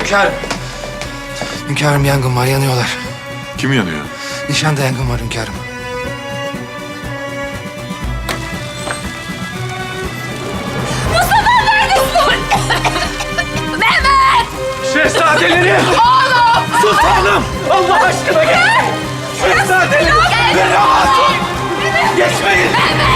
Hünkârım. Hünkârım yangın var, yanıyorlar. Kim yanıyor? Nişanda yangın var hünkârım. Şehzadelerim! Oğlum! Sultanım! Allah aşkına gel! Şehzadelerim! Beni rahat Geçmeyin! Oğlum.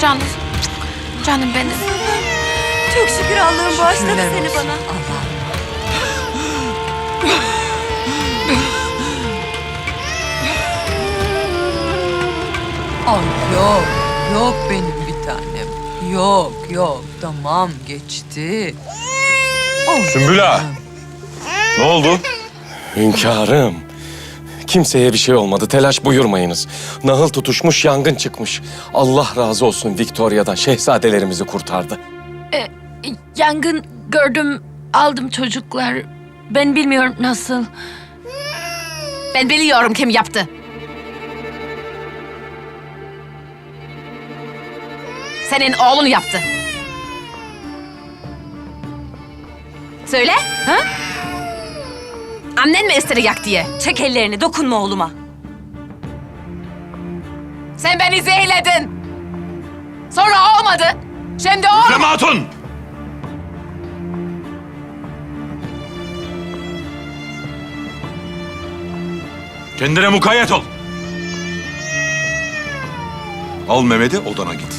Canım. Canım benim. Çok şükür Allah'ım bağışladı Şükürler seni olsun bana. Allah'ım. Ay yok, yok benim bir tanem. Yok, yok. Tamam, geçti. Sümbül ağa. Ne oldu? Hünkârım. Kimseye bir şey olmadı. Telaş buyurmayınız. Nahıl tutuşmuş, yangın çıkmış. Allah razı olsun Victoria'dan. Şehzadelerimizi kurtardı. Yangın gördüm, aldım çocuklar. Ben bilmiyorum nasıl. Ben biliyorum kim yaptı. Senin oğlun yaptı. Söyle, ha? Annen mi istedi yak diye? Çek ellerini dokunma oğluma. Sen beni zehirledin. Sonra olmadı. Şimdi o... Hürrem Hatun! Kendine mukayyet ol. Al Mehmet'i odana git.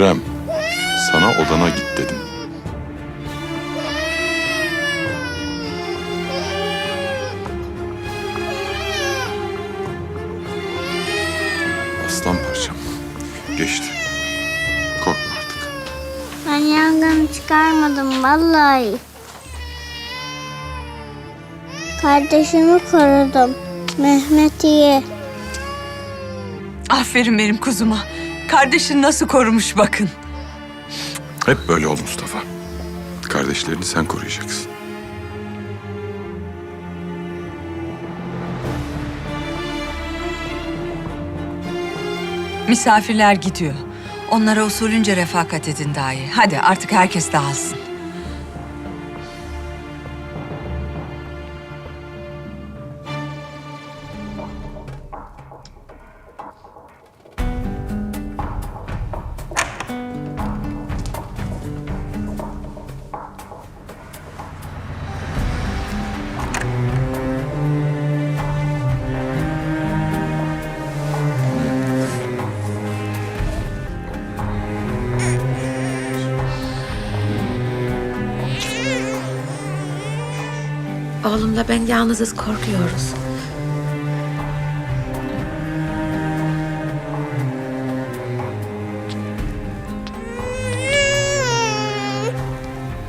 Hürrem, sana odana git dedim. Aslan parçam. Geçti. Korkma artık. Ben yangın çıkarmadım vallahi. Kardeşimi korudum. Mehmet'i. Aferin benim kuzuma. Kardeşin nasıl korumuş bakın. Hep böyle ol Mustafa. Kardeşlerini sen koruyacaksın. Misafirler gidiyor. Onlara usulünce refakat edin dahi. Hadi artık herkes dağılsın. Oğlumla ben yalnızız korkuyoruz.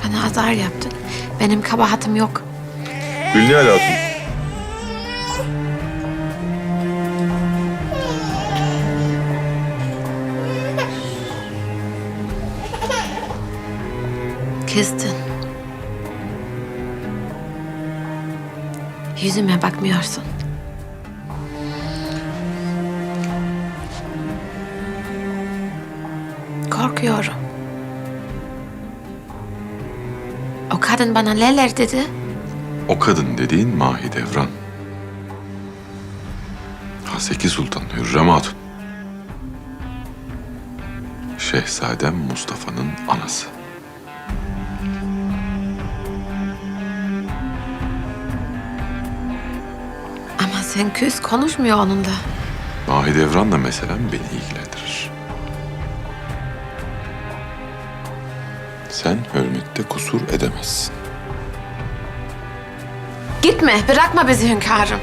Bana azar yaptın. Benim kabahatim yok. Gülnihal Hatun. Kızdın. Yüzüme bakmıyorsun. Korkuyorum. O kadın bana neler dedi? O kadın dediğin Mahidevran. Seki Sultan Hürrem Hatun. Şehzadem Mustafa'nın anası. Sen küs konuşmuyor onunla. Mahidevran'la meselem beni ilgilendirir. Sen hürmette kusur edemezsin. Gitme, bırakma bizi hünkârım.